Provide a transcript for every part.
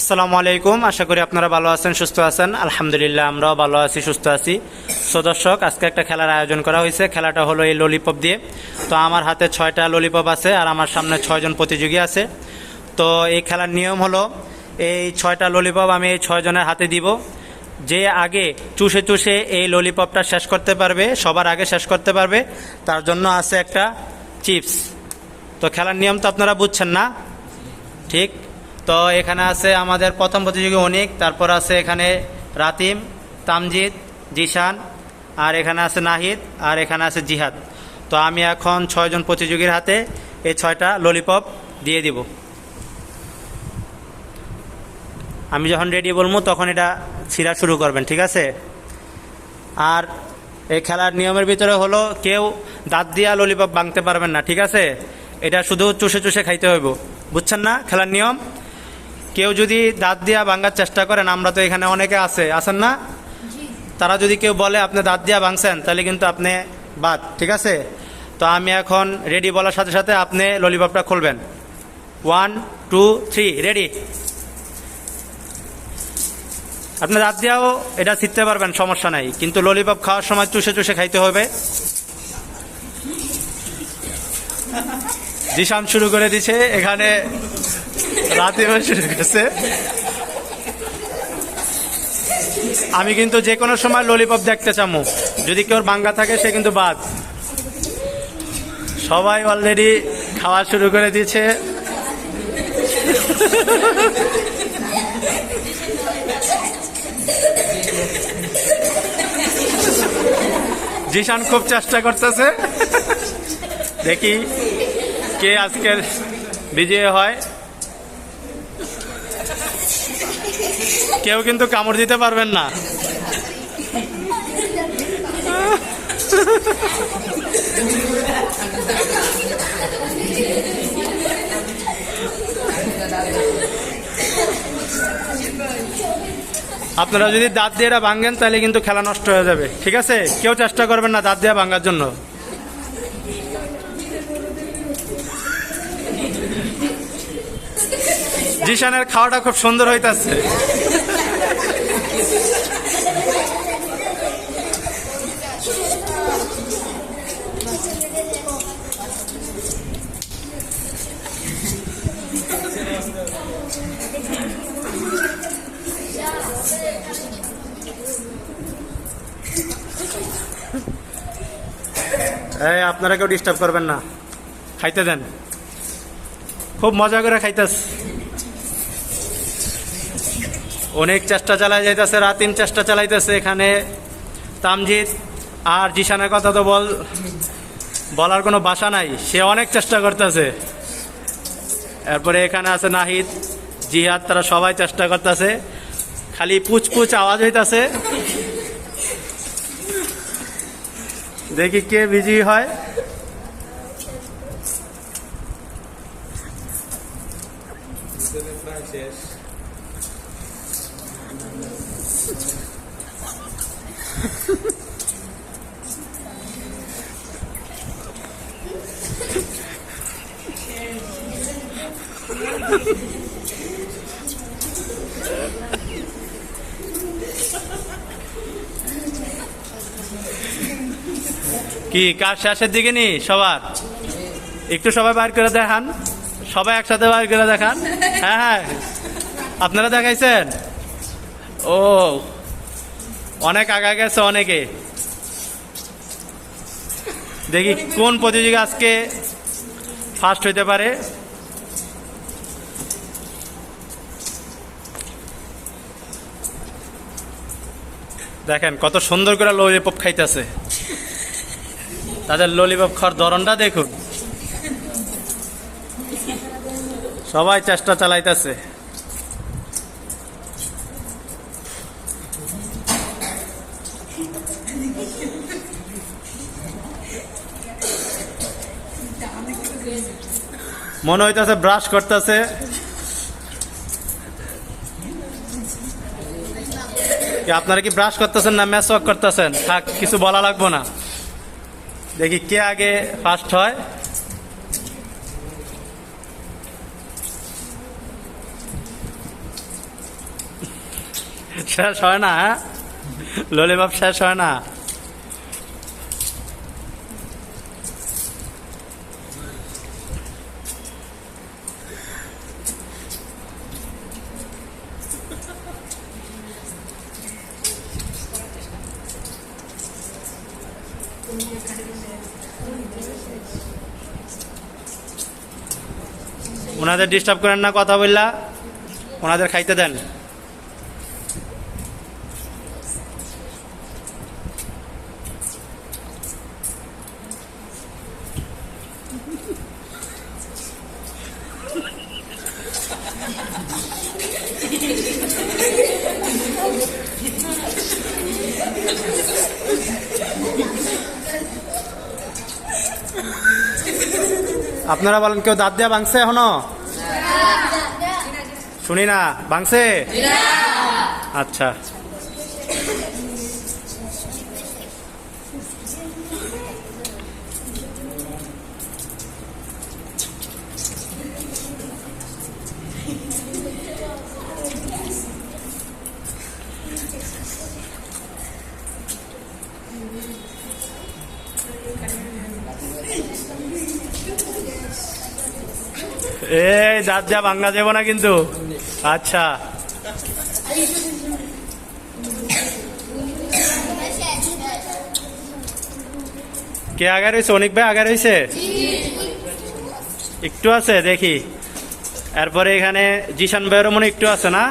আসসালামু আলাইকুম। আশা করি আপনারা ভালো আছেন, সুস্থ আছেন। আলহামদুলিল্লাহ, আমরাও ভালো আছি, সুস্থ আছি। সো দর্শক, আজকে একটা খেলার আয়োজন করা হয়েছে। খেলাটা হলো এই ললিপপ দিয়ে। তো আমার হাতে ছয়টা ললিপপ আছে আর আমার সামনে ছয়জন প্রতিযোগী আছে। তো এই খেলার নিয়ম হলো, এই ছয়টা ললিপপ আমি এই ছয়জনের হাতে দিব। যে আগে চুষে চুষে এই ললিপপটা শেষ করতে পারবে, সবার আগে শেষ করতে পারবে, তার জন্য আছে একটা চিপস তো খেলার নিয়ম তো আপনারা বুঝছেন না? ঠিক? তো এখানে আছে আমাদের প্রথম প্রতিযোগী অনিক, তারপর আছে এখানে রাতিম, তামজিদ, জিশান, আর এখানে আছে নাহিদ, আর এখানে আছে জিহাদ। তো আমি এখন ছয়জন প্রতিযোগীর হাতে এই ছয়টা ললিপপ দিয়ে দিব। আমি যখন রেডি বলব, তখন এটা ছিঁড়া শুরু করবেন, ঠিক আছে? আর এই খেলার নিয়মের ভিতরে হলো কেউ দাঁত দিয়া ললিপপ ভাঙতে পারবেন না, ঠিক আছে? এটা শুধু চুষে চুষে খাইতে হইব। বুঝছেন না? খেলার নিয়ম? কেউ যদি দাঁত দিয়া ভাঙার চেষ্টা করেন আমরা তো এখানে অনেকে আছে আছেন না? তারা যদি কেউ বলে আপনি দাঁত দিয়া ভাঙছেন তাহলে কিন্তু আপনি বাদ ঠিক আছে? তো আমি এখন রেডি বলার সাথে সাথে আপনি ললিপপটা খুলবেন। ওয়ান টু থ্রি রেডি আপনি দাঁত দিয়েও এটা শিখতে পারবেন সমস্যা নাই। কিন্তু ললিপপ খাওয়ার সময় চুষে চুষে খাইতে হবে। জিশান শুরু করে দিছে এখানে রাতে শুরু করেছে। আমি কিন্তু যে কোনো সময় ললিপপ দেখতে চামু। যদি কেউ বাঙ্গা থাকে, সে কিন্তু বাদ। সবাই অলরেডি খাওয়া শুরু করে দিয়েছে। জিশান খুব চেষ্টা করতেছে। দেখি কে আজকের বিজয়ী হয়। কেউ কিন্তু কামড় দিতে পারবেন না। আপনারা যদি দাঁত দিয়ে এটা ভাঙেন, তাহলে কিন্তু খেলা নষ্ট হয়ে যাবে। ঠিক আছে? কেউ চেষ্টা করবেন না দাঁত দিয়ে ভাঙার জন্য। জিশানের খাওয়াটা খুব সুন্দর হইতাছে। এই আপনারা কেউ ডিস্টার্ব করবেন না। খাইতে দেন। খুব মজা করে খাইতেছ। অনেক চেষ্টা চালাই যাইতেছে রাতিম চেষ্টা চালাইতেছে এখানে। তামজিদ, আর জিশানের কথা তো বল, বলার কোনো বাসা নাই, সে অনেক চেষ্টা করতেছে। এরপরে এখানে আছে নাহিদ, জিহাদ, তারা সবাই চেষ্টা করতেছে। খালি পুচ পুচ আওয়াজ হইতাছে। দেখি কে বিজি হয়। কি, কাজ শেষের দিকে নি সবার? একটু সবাই বাইর করে দেখান। সবাই একসাথে বাইর করে দেখান। হ্যাঁ হ্যাঁ। আপনারা দেখাইছেন? ও অনেক আগা গেছে অনেকে। দেখি কোন প্রতিযোগী আজকে ফার্স্ট হইতে পারে। দেখেন, কত সুন্দর করে ললিপপ খাইতেছে। তাদের ললিপপ খাওয়ার ধরনটা দেখুন। সবাই চেষ্টা চালাইতেছে। মনে হইতেছে ব্রাশ করতেছে। আপনারা কি ব্রাশ করতেছেন না ম্যাচ ওয়াক করতেছেন? থাক, কিছু বলা লাগবো না। দেখি কে আগে ফার্স্ট হয়। শেষ হয় না হ্যাঁ? ললিপপ শেষ হয় না। ওনাদের ডিস্টার্ব করেন না, কথা বললা, ওনাদের খাইতে দেন। আপনারা বলেন, কেউ দাঁত দিয়া ভাঙছে এখনও? শুনি না ভাঙছে আচ্ছা। এই দাঁত যা ভাঙা যাব না কিন্তু। আচ্ছা। কে আগে রয়েছে? অনেক ভাই আগে রয়েছে? একটু আছে, দেখি। এরপরে এখানে জিশান ভাইয়েরও মনে একটু আছে না?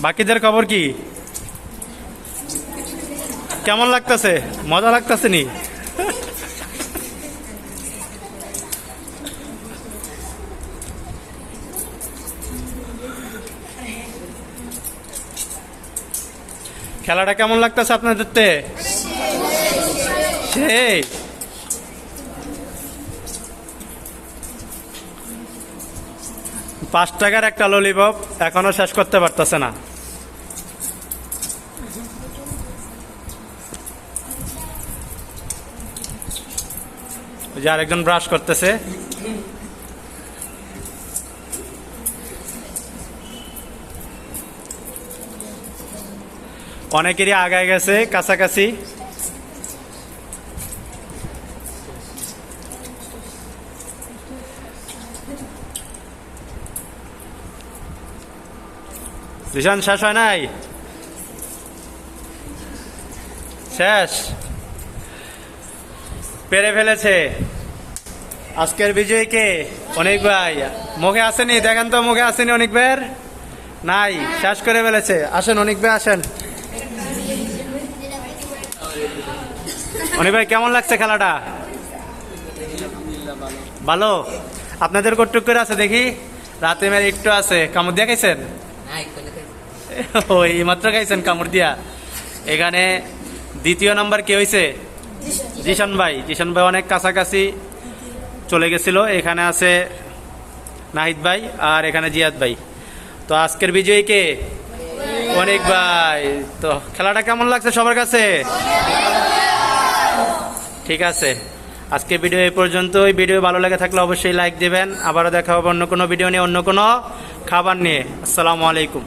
বাকিদের খবর কি? কেমন লাগতেছে? মজা লাগতেছে নি? খেলাটা কেমন লাগতেছে আপনাদের সেই। পাঁচ টাকার একটা ললিপপ এখনও শেষ করতে পারতেছে না। যে আরেকজন ব্রাশ করতেছে। অনেকেরই আগায় গেছে, কাছাকাছি। ভীষণ শেষ হয় নাই? শেষ। পেরে ফেলেছে। আজকের বিজয়ী কে? অনেক ভাই। মুখে আসেনি, দেখেন তো মুখে আসেনি অনেক বের নাই, শেষ করে ফেলেছে। আসেন, অনেক ভাই, আসেন। অনিক ভাই, কেমন লাগছে খেলাটা? ভালো? আপনাদের কটুক করে আছে দেখি। রাতে মেরে একটু আছে। কামড় দিয়া খাইছেন? ওই মাত্র খাইছেন কামড় দিয়া। এখানে দ্বিতীয় নাম্বার কে হয়েছে জিশান ভাই। জিশান ভাই অনেক কাছাকাছি চলে গেছিল। এখানে আছে নাহিদ ভাই আর এখানে জিয়াদ ভাই। তো আজকের বিজয়ী কে? অনেক ভাই। তো খেলাটা কেমন লাগছে সবার কাছে? ঠিক আছে। আজকে ভিডিও এই পর্যন্তই। ভিডিও ভালো লাগে থাকলে অবশ্যই লাইক দেবেন। আবারও দেখা হবে অন্য কোনো ভিডিও নিয়ে, অন্য কোনো খাবার নিয়ে। আসসালামু আলাইকুম।